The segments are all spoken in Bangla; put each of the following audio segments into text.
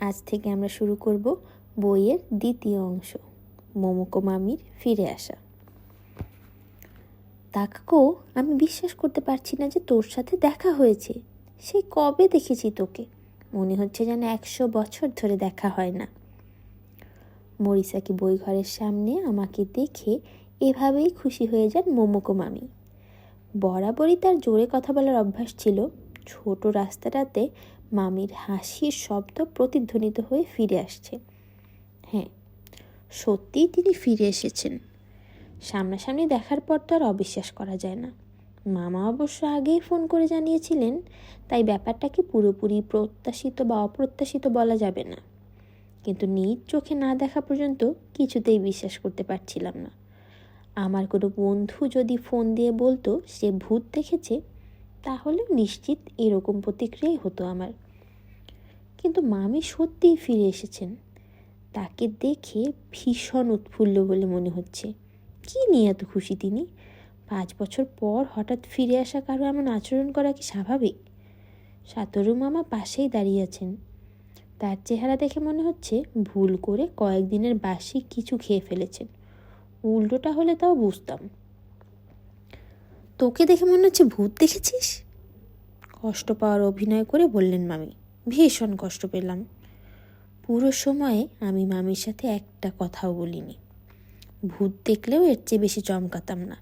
আজ থেকে আমরা শুরু করব বইয়ের দ্বিতীয় অংশ। মোমোকো মামির ফিরে আসা। তাকাকো আমি বিশ্বাস করতে পারছি না যে তোর সাথে দেখা হয়েছে। সেই কবে দেখেছি তোকে? মনে হচ্ছে যেন একশো বছর ধরে দেখা হয় না। মরিসাকি বইঘরের সামনে আমাকে দেখে এভাবেই খুশি হয়ে যান মোমোকো মামি। বরাবরই তার জোরে কথা বলার অভ্যাস ছিল। ছোট রাস্তাটাতে মামির হাসির শব্দ প্রতিধ্বনিত হয়ে ফিরে আসছে। হ্যাঁ সত্যিই তিনি ফিরে এসেছেন। সামনাসামনি দেখার পর তো আর অবিশ্বাস করা যায় না। মামা অবশ্য আগেই ফোন করে জানিয়েছিলেন, তাই ব্যাপারটাকে পুরোপুরি প্রত্যাশিত বা অপ্রত্যাশিত বলা যাবে না। কিন্তু নিজ চোখে না দেখা পর্যন্ত কিছুতেই বিশ্বাস করতে পারছিলাম না। আমার কোনো বন্ধু যদি ফোন দিয়ে বলতো, সে ভূত দেখেছে তাহলে নিশ্চিত এরকম প্রতিক্রিয়াই হতো আমার। কিন্তু মামি সত্যিই ফিরে এসেছেন। তাকে দেখে ভীষণ উৎফুল্ল বলে মনে হচ্ছে। কী নিয়ে এত খুশি তিনি? পাঁচ বছর পর হঠাৎ ফিরে আসা কারও এমন আচরণ করা কি স্বাভাবিক? সাতরু মামা পাশেই দাঁড়িয়ে আছেন। তার চেহারা দেখে মনে হচ্ছে ভুল করে কয়েকদিনের বাসি কিছু খেয়ে ফেলেছেন। উল্টোটা হলে তাও বুঝতাম। তোকে দেখে মনে হচ্ছে ভূত দেখেছিস? কষ্ট পাওয়ার অভিনয় করে বললেন মামি। ভীষণ কষ্ট পেলাম। পুরো সময়ে আমি মামির সাথে একটা কথাও বলিনি। ভূত দেখলেও এর চেয়ে বেশি চমকাতাম না।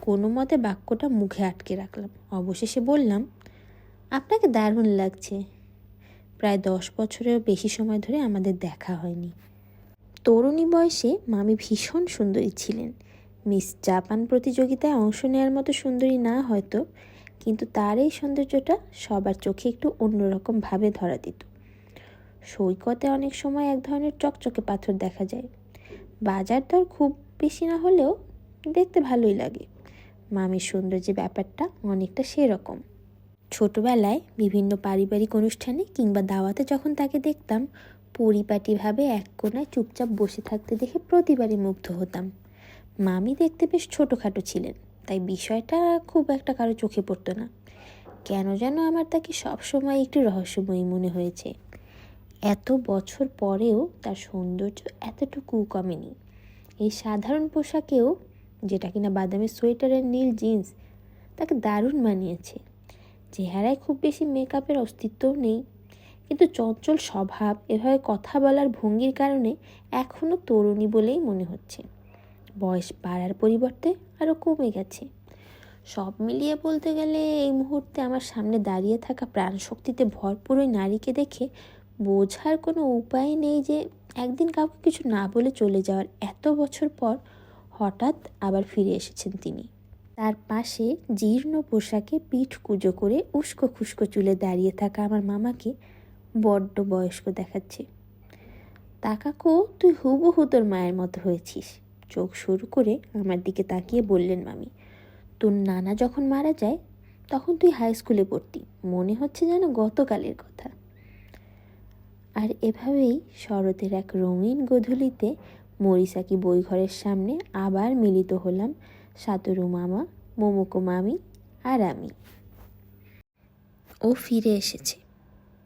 কোনো মতে বাক্যটা মুখে আটকে রাখলাম। অবশেষে বললাম, আপনাকে দারুণ লাগছে। প্রায় দশ বছরেরও বেশি সময় ধরে আমাদের দেখা হয়নি। তরুণী বয়সে মামি ভীষণ সুন্দরী ছিলেন। মিস জাপান প্রতিযোগিতায় অংশ নেওয়ার মতো সুন্দরী না হয়তো, কিন্তু তার এই সৌন্দর্যটা সবার চোখে একটু অন্যরকমভাবে ধরা দিত। সৈকতে অনেক সময় এক ধরনের চকচকে পাথর দেখা যায়। বাজার দর খুব বেশি না হলেও দেখতে ভালোই লাগে। মামির সৌন্দর্য ব্যাপারটা অনেকটা সেরকম। ছোটবেলায় বিভিন্ন পারিবারিক অনুষ্ঠানে কিংবা দাওয়াতে যখন তাকে দেখতাম, পরিপাটিভাবে এক কোনায় চুপচাপ বসে থাকতে দেখে প্রতিবারই মুগ্ধ হতাম। মামি দেখতে বেশ ছোটোখাটো ছিলেন, তাই বিষয়টা খুব একটা কারও চোখে পড়তো না। কেন যেন আমার তাকে সবসময় একটু রহস্যময়ী মনে হয়েছে। এত বছর পরেও তার সৌন্দর্য এতটুকু কমেনি। এই সাধারণ পোশাকেও, যেটা কিনা বাদামের সোয়েটারের নীল জিন্স, তাকে দারুণ মানিয়েছে। চেহারায় খুব বেশি মেকআপের অস্তিত্বও নেই, কিন্তু চঞ্চল স্বভাব, এভাবে কথা বলার ভঙ্গির কারণে এখনও তরুণী বলেই মনে হচ্ছে। বয়স বাড়ার পরিবর্তে আরও কমে গেছে। সব মিলিয়ে বলতে গেলে এই মুহূর্তে আমার সামনে দাঁড়িয়ে থাকা প্রাণশক্তিতে ভরপুর ওই নারীকে দেখে বোঝার কোনো উপায় নেই যে একদিন কাউকে কিছু না বলে চলে যাওয়ার এত বছর পর হঠাৎ আবার ফিরে এসেছেন তিনি। তার পাশে জীর্ণ পোশাকে পিঠ কুজো করে উস্কো খুস্কো চুলে দাঁড়িয়ে থাকা আমার মামাকে বড্ড বয়স্ক দেখাচ্ছে। তাকাকো তুই হুবহু তোর মায়ের মতো হয়েছিস। চোখ শুরু করে আমার দিকে তাকিয়ে বললেন, মামি, তোর নানা যখন মারা যায়, তখন তুই হাই স্কুলে পড়তি। মনে হচ্ছে যেন গতকালের কথা। আর এভাবেই শরতের এক রঙিন গোধূলিতে মরিসাকি বইঘরের সামনে আবার মিলিত হলাম সাতরু মামা, মোমোকো মামি আর আমি। ও ফিরে এসেছে।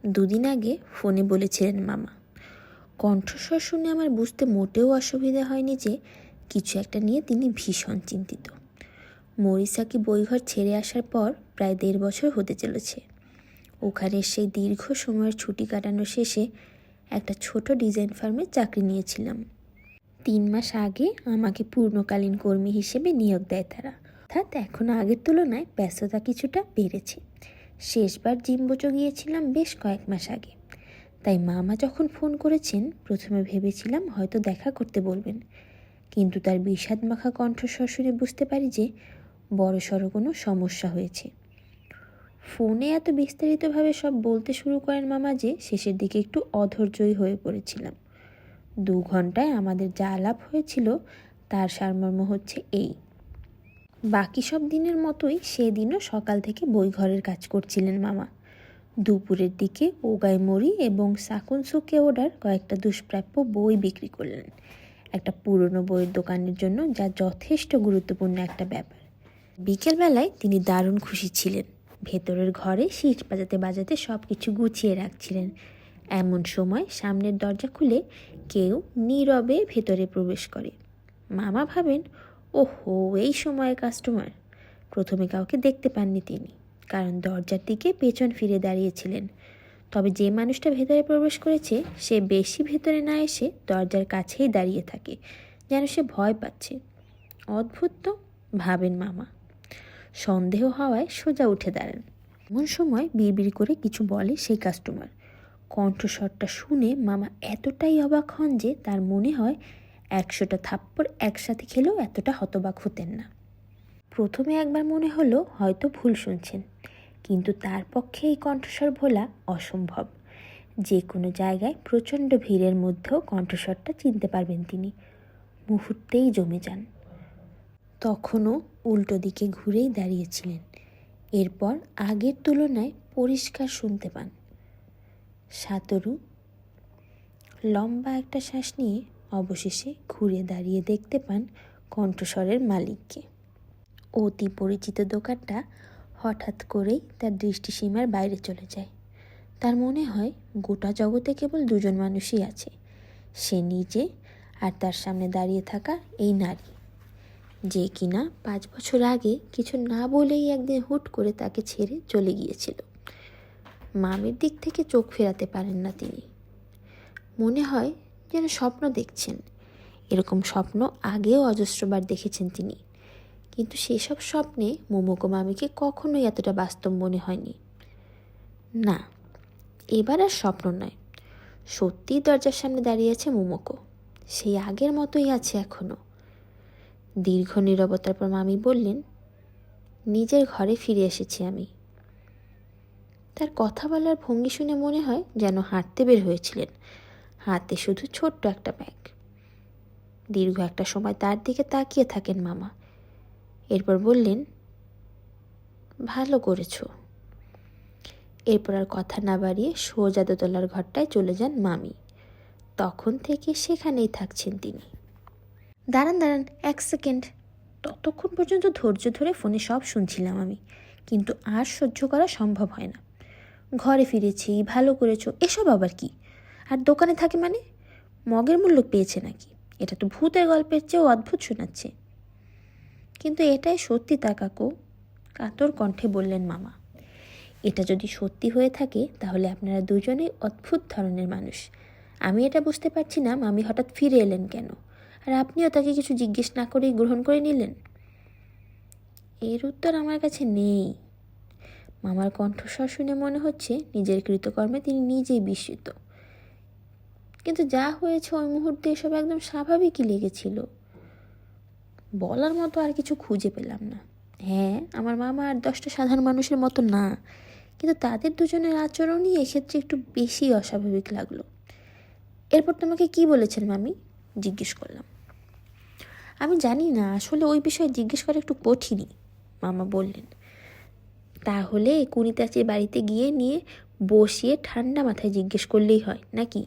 দুদিন আগে ফোনে বলেছিলেন মামা, কণ্ঠস্বর শুনে আমার বুঝতে মোটেও অসুবিধা হয়নি যে কিছু একটা নিয়ে তিনি ভীষণ চিন্তিত। মরিসাকি বইঘর ছেড়ে আসার পর প্রায় দেড় বছর হতে চলেছে। ওখানে সেই দীর্ঘ সময়ের ছুটি কাটানো শেষে একটা ছোট ডিজাইন ফার্মে চাকরি নিয়েছিলাম। তিন মাস আগে আমাকে পূর্ণকালীন কর্মী হিসেবে নিয়োগ দেয় তারা। অর্থাৎ এখন আগের তুলনায় ব্যস্ততা কিছুটা বেড়েছে। শেষবার জিম্বোচো গিয়েছিলাম বেশ কয়েক মাস আগে। তাই মামা যখন ফোন করেছেন, প্রথমে ভেবেছিলাম হয়তো দেখা করতে বলবেন। কিন্তু তার বিষাদ মাখা কণ্ঠস্বর শুনে বুঝতে পারি যে বড়সড় কোনো সমস্যা হয়েছে। ফোনে এত বিস্তারিতভাবে সব বলতে শুরু করেন মামা যে শেষের দিকে একটু অধৈর্যই হয়ে পড়েছিলাম। দু ঘন্টায় আমাদের যা আলাপ হয়েছিল, তার সারমর্ম হচ্ছে এই। বাকি সব দিনের মতোই সেদিনও সকাল থেকে বই ঘরের কাজ করছিলেন মামা। দুপুরের দিকে ওগাই মরি এবং সাকুনসুকে ওডার কয়েকটা দুষ্প্রাপ্য বই বিক্রি করলেন। একটা পুরনো বইয়ের দোকানের জন্য, যা যথেষ্ট গুরুত্বপূর্ণ একটা ব্যাপার। বিকেলবেলায় তিনি দারুণ খুশি ছিলেন। ভেতরের ঘরে শীত বাজাতে বাজাতে সব কিছু গুছিয়ে রাখছিলেন। এমন সময় সামনের দরজা খুলে কেউ নীরবে ভেতরে প্রবেশ করে। মামা ভাবেন, ওহো, এই সময়ে কাস্টমার। প্রথমে কাউকে দেখতে পাননি তিনি, কারণ দরজার দিকে পেছন ফিরে দাঁড়িয়েছিলেন। তবে যে মানুষটা ভেতরে প্রবেশ করেছে, সে বেশি ভেতরে না এসে দরজার কাছেই দাঁড়িয়ে থাকে, যেন সে ভয় পাচ্ছে। অদ্ভুত তো, ভাবেন মামা। সন্দেহ হওয়ায় সোজা উঠে দাঁড়ান। এমন সময় বিড়বিড় করে কিছু বলে সেই কাস্টমার। কণ্ঠস্বরটা শুনে মামা এতটাই অবাক হন যে তার মনে হয় একশোটা থাপ্পড় একসাথে খেলেও এতটা হতবাক হতেন না। প্রথমে একবার মনে হলো হয়তো ভুল শুনছেন। কিন্তু তার পক্ষে এই কণ্ঠস্বর ভোলা অসম্ভব। যে কোনো জায়গায় প্রচণ্ড ভিড়ের মধ্যেও কণ্ঠস্বরটা চিনতে পারবেন তিনি। মুহূর্তেই জমে যান। তখনও উল্টো দিকে ঘুরেই দাঁড়িয়েছিলেন। এরপর আগের তুলনায় পরিষ্কার শুনতে পান। সাতরু লম্বা একটা শ্বাস নিয়ে অবশেষে ঘুরে দাঁড়িয়ে দেখতে পান কণ্ঠস্বরের মালিককে। অতি পরিচিত দোকানটা হঠাৎ করেই তার দৃষ্টিসীমার বাইরে চলে যায়। তার মনে হয় গোটা জগতে কেবল দুজন মানুষই আছে। সে নিজে আর তার সামনে দাঁড়িয়ে থাকা এই নারী। যে কিনা পাঁচ বছর আগে কিছু না বলেই একদিন হুট করে তাকে ছেড়ে চলে গিয়েছিল। মামের দিক থেকে চোখ ফেরাতে পারেন না তিনি। মনে হয় যেন স্বপ্ন দেখছেন। এরকম স্বপ্ন আগেও অজস্রবার দেখেছেন তিনি। কিন্তু সেসব স্বপ্নে মোমোকো মামিকে কখনোই এতটা বাস্তব মনে হয়নি। না, এবার আর স্বপ্ন নয়। সত্যিই দরজার সামনে দাঁড়িয়ে আছে মোমোকো। সেই আগের মতোই আছে এখনও দীর্ঘ নীরবতার পর মামি বললেন, নিজের ঘরে ফিরে এসেছি আমি। তার কথা বলার ভঙ্গি শুনে মনে হয় যেন হাঁটতে বের হয়েছিলেন। হাতে শুধু ছোট্ট একটা ব্যাগ। দীর্ঘ একটা সময় তার দিকে তাকিয়ে থাকেন মামা। এরপর বললেন, ভালো করেছ। এরপর আর কথা না বাড়িয়ে সোজা দোতলার ঘরটায় চলে যান মামি। তখন থেকে সেখানেই থাকছেন তিনি। দাঁড়ান দাঁড়ান, এক সেকেন্ড। ততক্ষণ পর্যন্ত ধৈর্য ধরে ফোনে সব শুনছিলাম আমি, কিন্তু আর সহ্য করা সম্ভব হয় না। ঘরে ফিরেছি, ভালো করেছ, এসব আবার কি? আর দোকানে থাকে মানে? মগের মূল্য পেয়েছে নাকি? এটা তো ভূতের গল্পের চেয়েও অদ্ভুত শোনাচ্ছে। কিন্তু এটাই সত্যি তা, কাকু। কাতর কণ্ঠে বললেন, মামা, এটা যদি সত্যি হয়ে থাকে, তাহলে আপনারা দুজনেই অদ্ভুত ধরনের মানুষ। আমি এটা বুঝতে পারছি না, মামি হঠাৎ ফিরে এলেন কেন? আর আপনিও তাকে কিছু জিজ্ঞেস না করেই গ্রহণ করে নিলেন? এর উত্তর আমার কাছে নেই। মামার কণ্ঠস্বর শুনে মনে হচ্ছে নিজের কৃতকর্মে তিনি নিজেই বিস্মিত। কিন্তু যা হয়েছে ওই মুহূর্তে এসব একদম স্বাভাবিকই লেগেছিল। বলার মতো আর কিছু খুঁজে পেলাম না। হ্যাঁ আমার মামা আর দশটা সাধারণ মানুষের মতো না, কিন্তু তাদের দুজনের আচরণই এক্ষেত্রে একটু বেশি অস্বাভাবিক লাগল। এরপর তোমাকে কি বলেছেন মামি? জিজ্ঞেস করলাম। আমি জানি না, আসলে ওই বিষয়ে জিজ্ঞেস করা একটু কঠিনই, মামা বললেন। তাহলে কুনিতাচির বাড়িতে গিয়ে নিয়ে বসিয়ে ঠান্ডা মাথায় জিজ্ঞেস করলেই হয়, নাকি?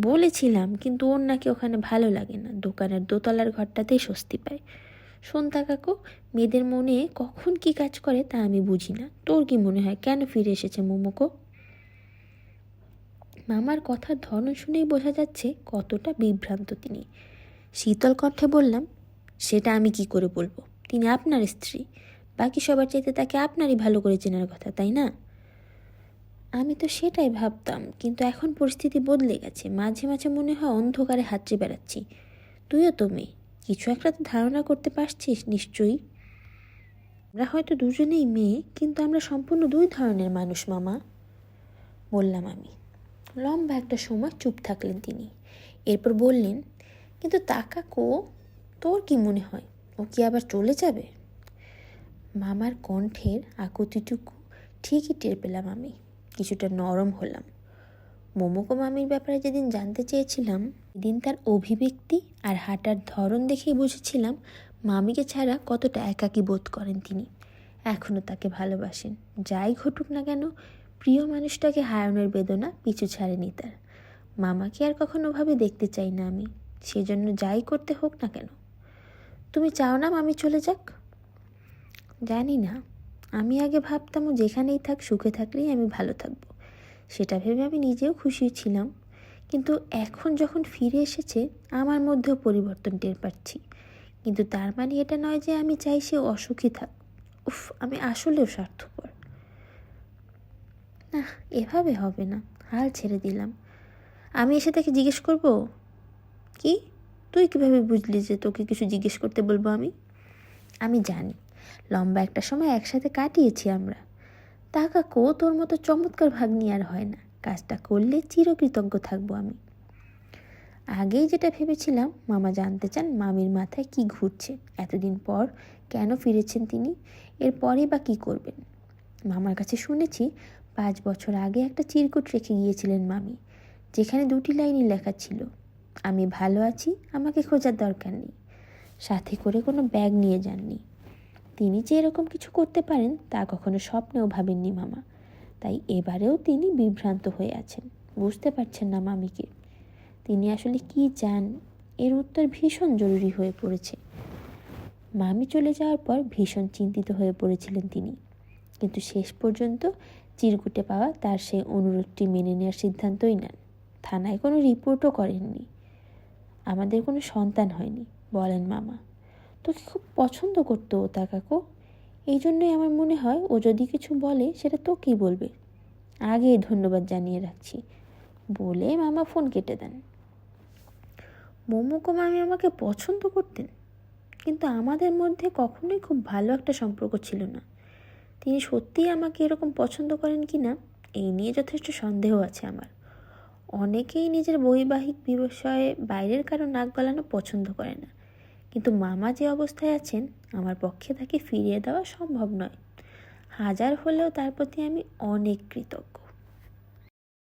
বলেছিলাম, কিন্তু ওর নাকি ওখানে ভালো লাগে না। দোকানের দোতলার ঘরটাতেই স্বস্তি পায়। সন্তা কাকু, মেয়েদের মনে কখন কি কাজ করে তা আমি বুঝি না। তোর কি মনে হয়, কেন ফিরে এসেছে মোমোকো? মামার কথার ধরন শুনেই বোঝা যাচ্ছে কতটা বিভ্রান্ত তিনি। শীতল কণ্ঠে বললাম, সেটা আমি কি করে বলব? তিনি আপনার স্ত্রী। বাকি সবার চাইতে তাকে আপনারই ভালো করে চেনার কথা, তাই না? আমি তো সেটাই ভাবতাম, কিন্তু এখন পরিস্থিতি বদলে গেছে। মাঝে মাঝে মনে হয় অন্ধকারে হাতড়ে বেড়াচ্ছি। তুইও তো মেয়ে, কিছু একটা তো ধারণা করতে পারছিস নিশ্চয়ই। আমরা হয়তো দুজনেই মেয়ে, কিন্তু আমরা সম্পূর্ণ দুই ধরনের মানুষ, মামা। বললাম আমি। লম্বা একটা সময় চুপ থাকলেন তিনি। এরপর বললেন, কিন্তু তাকা কো, তোর কি মনে হয়? ও কি আবার চলে যাবে? মামার কণ্ঠের আকুতিটুকু ঠিকই টের পেলাম আমি। কিছুটা নরম হলাম। মোমোকো মামির ব্যাপারে যেদিন জানতে চেয়েছিলাম, সেদিন তার অভিব্যক্তি আর হাঁটার ধরন দেখেই বুঝেছিলাম মামিকে ছাড়া কতটা একাকী বোধ করেন তিনি। এখনও তাকে ভালোবাসেন। যাই ঘটুক না কেন, প্রিয় মানুষটাকে হারানোর বেদনা পিছু ছাড়েনি তার। মামাকে আর কখনো ভাবে দেখতে চাই না আমি। সেজন্য যাই করতে হোক না কেন। তুমি চাও না মামি চলে যাক? জানি না। আমি আগে ভাবতাম ও যেখানেই থাক, সুখে থাকলেই আমি ভালো থাকব। সেটা ভেবে আমি নিজেও খুশি ছিলাম। কিন্তু এখন যখন ফিরে এসেছে, আমার মধ্যেও পরিবর্তন টের পাচ্ছি। কিন্তু তার মানে এটা নয় যে আমি চাই সে অসুখী থাক। উফ, আমি আসলেও স্বার্থপর। না, এভাবে হবে না। হাল ছেড়ে দিলাম। আমি এসে তাকে জিজ্ঞেস করব, কি? তুই কীভাবে বুঝলি যে তোকে কিছু জিজ্ঞেস করতে বলব আমি? আমি জানি। লম্বা একটা সময় একসাথে কাটিয়েছি আমরা। তা কাকু, তোর মতো চমৎকার ভাগ্নি আর হয় না। কাজটা করলে চিরকৃতজ্ঞ থাকব আমি। আগেই যেটা ভেবেছিলাম, মামা জানতে চান মামির মাথায় কি ঘুরছে। এতদিন পর কেন ফিরেছেন তিনি? এরপরে বা কী করবেন? মামার কাছে শুনেছি পাঁচ বছর আগে একটা চিরকুট রেখে গিয়েছিলেন মামি, যেখানে দুটি লাইনই লেখা ছিল, আমি ভালো আছি, আমাকে খোঁজার দরকার নেই। সাথে করে কোনো ব্যাগ নিয়ে যাননি। তিনি যে এরকম কিছু করতে পারেন, তা কখনো স্বপ্নেও ভাবেননি মামা। তাই এবারেও তিনি বিভ্রান্ত হয়ে আছেন। বুঝতে পারছেন না মামিকে। তিনি আসলে কি চান? এর উত্তর ভীষণ জরুরি হয়ে পড়েছে। মামি চলে যাওয়ার পর ভীষণ চিন্তিত হয়ে পড়েছিলেন তিনি। কিন্তু শেষ পর্যন্ত চিরকুটে পাওয়া তার সেই অনুরোধটি মেনে নেওয়ার সিদ্ধান্তই নেন। থানায় কোনো রিপোর্টও করেননি। আমাদের কোনো সন্তান হয়নি, বলেন মামা। তোকে খুব পছন্দ করতো ও তা কাকু। এই জন্যই আমার মনে হয় ও যদি কিছু বলে সেটা তো তোকেই বলবে? আগে ধন্যবাদ জানিয়ে রাখছি। বলে মামা ফোন কেটে দেন। মোমোকো মামি আমাকে পছন্দ করতেন, কিন্তু আমাদের মধ্যে কখনোই খুব ভালো একটা সম্পর্ক ছিল না। তিনি সত্যিই আমাকে এরকম পছন্দ করেন কি না, এই নিয়ে যথেষ্ট সন্দেহ আছে আমার। অনেকেই নিজের বৈবাহিক বিষয়ে বাইরের কারও নাক গলানো পছন্দ করে না। কিন্তু মামা যে অবস্থায় আছেন, আমার পক্ষে তাকে ফিরিয়ে দেওয়া সম্ভব নয়। হাজার হলেও তার প্রতি আমি অনেক কৃতজ্ঞ।